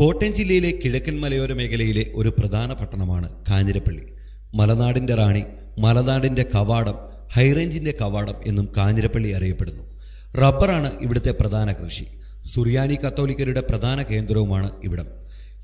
കോട്ടയം ജില്ലയിലെ കിഴക്കൻ മലയോര മേഖലയിലെ ഒരു പ്രധാന പട്ടണമാണ് കാഞ്ഞിരപ്പള്ളി. മലനാടിന്റെ റാണി മലനാടിന്റെ കവാടം ഹൈറേഞ്ചിന്റെ കവാടം എന്നും കാഞ്ഞിരപ്പള്ളി അറിയപ്പെടുന്നു. റബ്ബറാണ് ഇവിടുത്തെ പ്രധാന കൃഷി. സുറിയാനി കത്തോലിക്കരുടെ പ്രധാന കേന്ദ്രവുമാണ് ഇവിടം.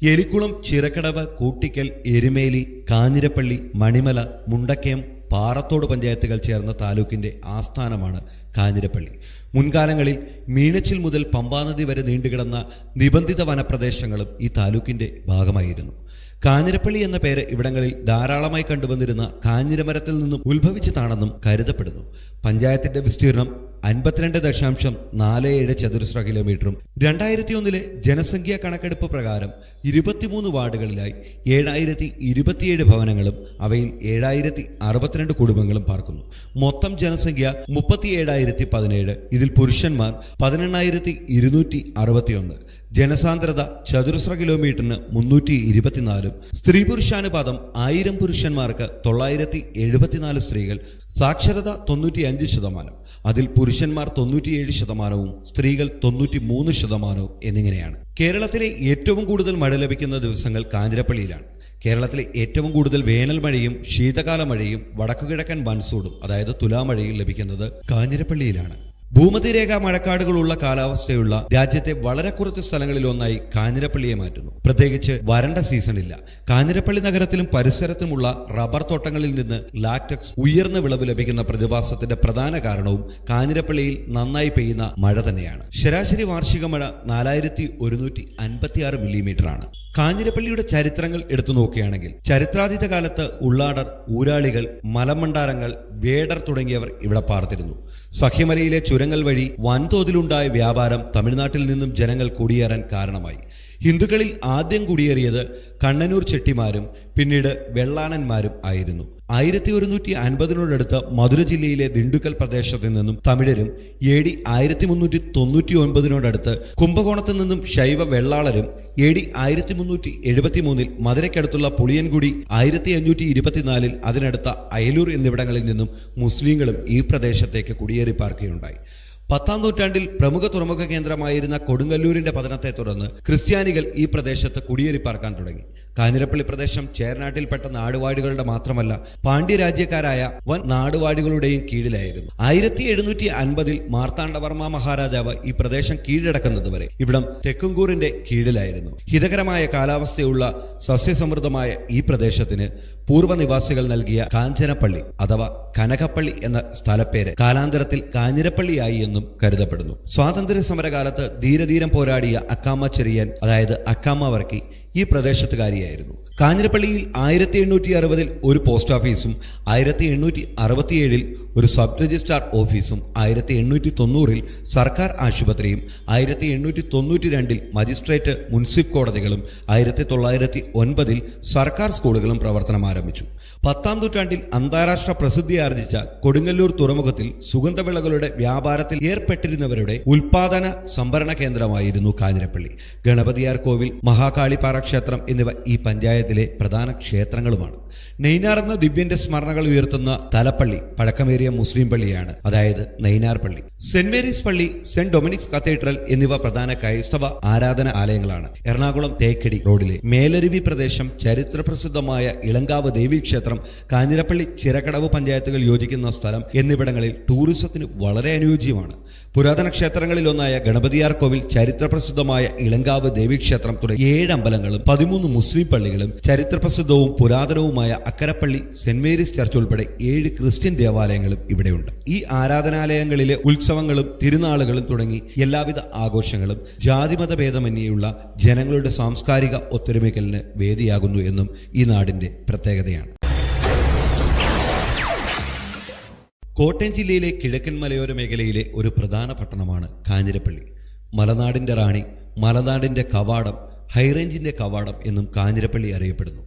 എലിക്കുളം ചിറക്കടവ് കൂട്ടിക്കൽ എരുമേലി കാഞ്ഞിരപ്പള്ളി മണിമല മുണ്ടക്കയം പാറത്തോട് പഞ്ചായത്തുകൾ ചേർന്ന താലൂക്കിന്റെ ആസ്ഥാനമാണ് കാഞ്ഞിരപ്പള്ളി. മുൻകാലങ്ങളിൽ മീനച്ചിൽ മുതൽ പമ്പാനദി വരെ നീണ്ടുകിടന്ന നിബന്ധിത വനപ്രദേശങ്ങളും ഈ താലൂക്കിന്റെ ഭാഗമായിരുന്നു. കാഞ്ഞിരപ്പള്ളി എന്ന പേര് ഇവിടങ്ങളിൽ ധാരാളമായി കണ്ടുവന്നിരുന്ന കാഞ്ഞിരമരത്തിൽ നിന്നും ഉത്ഭവിച്ചതാണെന്നും കരുതപ്പെടുന്നു. പഞ്ചായത്തിന്റെ വിസ്തീർണം അൻപത്തിരണ്ട് ദശാംശം നാല് ഏഴ് ചതുരശ്ര കിലോമീറ്ററും രണ്ടായിരത്തി ഒന്നിലെ ജനസംഖ്യാ കണക്കെടുപ്പ് പ്രകാരം ഇരുപത്തിമൂന്ന് വാർഡുകളിലായി ഏഴായിരത്തി ഇരുപത്തിയേഴ് ഭവനങ്ങളും അവയിൽ ഏഴായിരത്തി അറുപത്തിരണ്ട് കുടുംബങ്ങളും പാർക്കുന്നു. മൊത്തം ജനസംഖ്യ മുപ്പത്തി ഏഴായിരത്തി പതിനേഴ് ഇതിൽ പുരുഷന്മാർ പതിനെണ്ണായിരത്തി ഇരുന്നൂറ്റി അറുപത്തിയൊന്ന്. ജനസാന്ദ്രത ചതുരശ്ര കിലോമീറ്ററിന് മുന്നൂറ്റി ഇരുപത്തിനാലും. സ്ത്രീ പുരുഷാനുപാതം ആയിരം പുരുഷന്മാർക്ക് തൊള്ളായിരത്തി എഴുപത്തിനാല് സ്ത്രീകൾ സാക്ഷരത തൊണ്ണൂറ്റി അഞ്ച് ശതമാനം. അതിൽ പുരുഷന്മാർ തൊണ്ണൂറ്റിയേഴ് ശതമാനവും സ്ത്രീകൾ തൊണ്ണൂറ്റി മൂന്ന് ശതമാനവും എന്നിങ്ങനെയാണ്. കേരളത്തിലെ ഏറ്റവും കൂടുതൽ മഴ ലഭിക്കുന്ന ദിവസങ്ങൾ കാഞ്ഞിരപ്പള്ളിയിലാണ്. കേരളത്തിലെ ഏറ്റവും കൂടുതൽ വേനൽ മഴയും ശീതകാല മഴയും വടക്കുകിഴക്കൻ മൺസൂണും അതായത് തുലാമഴയും ലഭിക്കുന്നത് കാഞ്ഞിരപ്പള്ളിയിലാണ്. ഭൂമധ്യരേഖ മഴക്കാടുകളുള്ള കാലാവസ്ഥയുള്ള രാജ്യത്തെ വളരെ കുറച്ച് സ്ഥലങ്ങളിൽ ഒന്നായി കാഞ്ഞിരപ്പള്ളിയെ മാറ്റുന്നു. പ്രത്യേകിച്ച് വരണ്ട സീസണില്ല കാഞ്ഞിരപ്പള്ളി നഗരത്തിലും പരിസരത്തുമുള്ള റബ്ബർ തോട്ടങ്ങളിൽ നിന്ന് ലാറ്റക്സ് ഉയർന്ന വിളവ് ലഭിക്കുന്ന പ്രതിഭാസത്തിന്റെ പ്രധാന കാരണവും കാഞ്ഞിരപ്പള്ളിയിൽ നന്നായി പെയ്യുന്ന മഴ തന്നെയാണ്. ശരാശരി വാർഷിക മഴ നാലായിരത്തി ഒരുന്നൂറ്റി അൻപത്തി ആറ് മില്ലിമീറ്റർ ആണ്. കാഞ്ഞിരപ്പള്ളിയുടെ ചരിത്രങ്ങൾ എടുത്തു നോക്കുകയാണെങ്കിൽ ചരിത്രാതീത കാലത്ത് ഉള്ളാടർ ഊരാളികൾ മലമണ്ടാരങ്ങൾ വേടർ തുടങ്ങിയവർ ഇവിടെ പാർത്തിരുന്നു. സഖ്യമലയിലെ ചുരങ്ങൾ വഴി വൻതോതിലുണ്ടായ വ്യാപാരം തമിഴ്നാട്ടിൽ നിന്നും ജനങ്ങൾ കുടിയേറാൻ കാരണമായി. ഹിന്ദുക്കളിൽ ആദ്യം കുടിയേറിയത് കണ്ണനൂർ ചെട്ടിമാരും പിന്നീട് വെള്ളാണന്മാരും ആയിരുന്നു. ആയിരത്തി ഒരുന്നൂറ്റി അൻപതിനോടടുത്ത് മധുര ജില്ലയിലെ ദിണ്ടുക്കൽ പ്രദേശത്തു നിന്നും തമിഴരും എ ഡി ആയിരത്തി മുന്നൂറ്റി തൊണ്ണൂറ്റി ഒൻപതിനോടടുത്ത് കുംഭകോണത്തു നിന്നും ശൈവ വെള്ളാളരും എ ഡി ആയിരത്തി മുന്നൂറ്റി എഴുപത്തി മൂന്നിൽ മധുരയ്ക്കടുത്തുള്ള പുളിയൻകുടി ആയിരത്തി അഞ്ഞൂറ്റി ഇരുപത്തിനാലിൽ അതിനടുത്ത അയലൂർ എന്നിവിടങ്ങളിൽ നിന്നും മുസ്ലിങ്ങളും ഈ പ്രദേശത്തേക്ക് കുടിയേറി പാർക്കുകയുണ്ടായി പത്താം നൂറ്റാണ്ടിൽ പ്രമുഖ തുറമുഖ കേന്ദ്രമായിരുന്ന കൊടുങ്ങല്ലൂരിന്റെ പതനത്തെ തുടർന്ന് ക്രിസ്ത്യാനികൾ ഈ പ്രദേശത്ത് കുടിയേറി പാർക്കാൻ തുടങ്ങി. കാഞ്ഞിരപ്പള്ളി പ്രദേശം ചേരനാട്ടിൽപ്പെട്ട നാടുവാടികളുടെ മാത്രമല്ല പാണ്ഡ്യരാജ്യക്കാരായ വൻ നാടുവാടികളുടെയും കീഴിലായിരുന്നു. ആയിരത്തി എഴുന്നൂറ്റി അൻപതിൽ മാർത്താണ്ഡവർമ്മ മഹാരാജാവ് ഈ പ്രദേശം കീഴടക്കുന്നതുവരെ ഇവിടം തെക്കുംകൂറിന്റെ കീഴിലായിരുന്നു. ഹിതകരമായ കാലാവസ്ഥയുള്ള സസ്യസമൃദ്ധമായ ഈ പ്രദേശത്തിന് പൂർവനിവാസികൾ നൽകിയ കാഞ്ചനപ്പള്ളി അഥവാ കനകപ്പള്ളി എന്ന സ്ഥലപ്പേര് കാലാന്തരത്തിൽ കാഞ്ഞിരപ്പള്ളിയായി എന്നും കരുതപ്പെടുന്നു. സ്വാതന്ത്ര്യ സമരകാലത്ത് ധീരധീരം പോരാടിയ അക്കാമ്മ ചെറിയൻ അതായത് അക്കാമ്മ വർക്കി ഈ പ്രദേശത്തുകാരിയായിരുന്നു. കാഞ്ഞിരപ്പള്ളിയിൽ ആയിരത്തി എണ്ണൂറ്റി അറുപതിൽ ഒരു പോസ്റ്റ് ഓഫീസും ആയിരത്തി എണ്ണൂറ്റി അറുപത്തിയേഴിൽ ഒരു സബ് രജിസ്ട്രാർ ഓഫീസും ആയിരത്തി എണ്ണൂറ്റി തൊണ്ണൂറിൽ സർക്കാർ ആശുപത്രിയും ആയിരത്തി എണ്ണൂറ്റി തൊണ്ണൂറ്റി രണ്ടിൽ മജിസ്ട്രേറ്റ് മുൻസിഫ് കോടതികളും ആയിരത്തി തൊള്ളായിരത്തി ഒൻപതിൽ സർക്കാർ സ്കൂളുകളും പ്രവർത്തനം ആരംഭിച്ചു. പത്താം നൂറ്റാണ്ടിൽ അന്താരാഷ്ട്ര പ്രസിദ്ധി ആർജിച്ച കൊടുങ്ങല്ലൂർ തുറമുഖത്തിൽ സുഗന്ധവിളകളുടെ വ്യാപാരത്തിൽ ഏർപ്പെട്ടിരുന്നവരുടെ ഉൽപാദന സംഭരണ കേന്ദ്രമായിരുന്നു കാഞ്ഞിരപ്പള്ളി. ഗണപതിയാർ കോവിൽ മഹാകാളിപ്പാറ ക്ഷേത്രം എന്നിവ ഈ പഞ്ചായത്തിലെ പ്രധാന ക്ഷേത്രങ്ങളുമാണ്. നെയ്നാർ എന്ന ദിവ്യന്റെ സ്മരണകൾ ഉയർത്തുന്ന തലപ്പള്ളി പഴക്കമേറിയ മുസ്ലിം പള്ളിയാണ്. അതായത് നെയ്നാർ പള്ളി. സെന്റ് മേരീസ് പള്ളി സെന്റ് ഡൊമിനിക്സ് കത്തീഡ്രൽ എന്നിവ പ്രധാന ക്രൈസ്തവ ആരാധന ആലയങ്ങളാണ്. എറണാകുളം തേക്കടി റോഡിലെ മേലരുവി പ്രദേശം ചരിത്രപ്രസിദ്ധമായ ഇളങ്കാവ് ദേവീക്ഷേത്രം കാഞ്ഞിരപ്പള്ളി ചിറക്കടവ് പഞ്ചായത്തുകൾ യോജിക്കുന്ന സ്ഥലം എന്നിവിടങ്ങളിൽ ടൂറിസത്തിന് വളരെ അനുയോജ്യമാണ്. പുരാതന ക്ഷേത്രങ്ങളിലൊന്നായ ഗണപതിയാർ കോവിൽ ചരിത്രപ്രസിദ്ധമായ ഇളങ്കാവ് ദേവീക്ഷേത്രം തുടങ്ങി ഏഴ് അമ്പലങ്ങളും പതിമൂന്ന് മുസ്ലിം പള്ളികളും ചരിത്രപ്രസിദ്ധവും പുരാതനവുമായ അക്കരപ്പള്ളി സെന്റ് മേരീസ് ചർച്ച് ഉൾപ്പെടെ ഏഴ് ക്രിസ്ത്യൻ ദേവാലയങ്ങളും ഇവിടെയുണ്ട്. ഈ ആരാധനാലയങ്ങളിലെ ഉത്സവങ്ങളും തിരുനാളുകളും തുടങ്ങി എല്ലാവിധ ആഘോഷങ്ങളും ജാതിമത ഭേദമന്യേയുള്ള ജനങ്ങളുടെ സാംസ്കാരിക ഒത്തൊരുമിക്കലിന് വേദിയാകുന്നു എന്നും ഈ നാടിന്റെ പ്രത്യേകതയാണ്. കോട്ടയം ജില്ലയിലെ കിഴക്കൻ മലയോര മേഖലയിലെ ഒരു പ്രധാന പട്ടണമാണ് കാഞ്ഞിരപ്പള്ളി. മലനാടിന്റെ റാണി മലനാടിന്റെ കവാടം ഹൈറേഞ്ചിന്റെ കവാടം എന്നും കാഞ്ഞിരപ്പള്ളി അറിയപ്പെടുന്നു.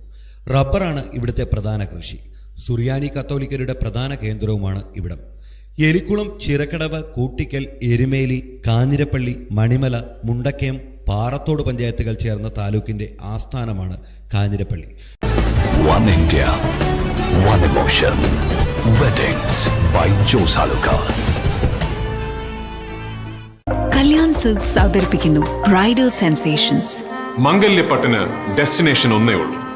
റബ്ബറാണ് ഇവിടുത്തെ പ്രധാന കൃഷി. സുറിയാനി കത്തോലിക്കരുടെ പ്രധാന കേന്ദ്രവുമാണ് ഇവിടം. എലിക്കുളം ചിറക്കടവ് കൂട്ടിക്കൽ എരുമേലി കാഞ്ഞിരപ്പള്ളി മണിമല മുണ്ടക്കയം പാറത്തോട് പഞ്ചായത്തുകൾ ചേർന്ന താലൂക്കിന്റെ ആസ്ഥാനമാണ് Kanjirappally. One India, one emotion. Weddings by Josa Lucas. Kalyan Silks അവതരിപ്പിക്കുന്നു ബ്രൈഡൽ സെൻസേഷൻസ്. മംഗല്യപ്പട്ടിന് ഡെസ്റ്റിനേഷൻ ഒന്നേ ഉള്ളൂ.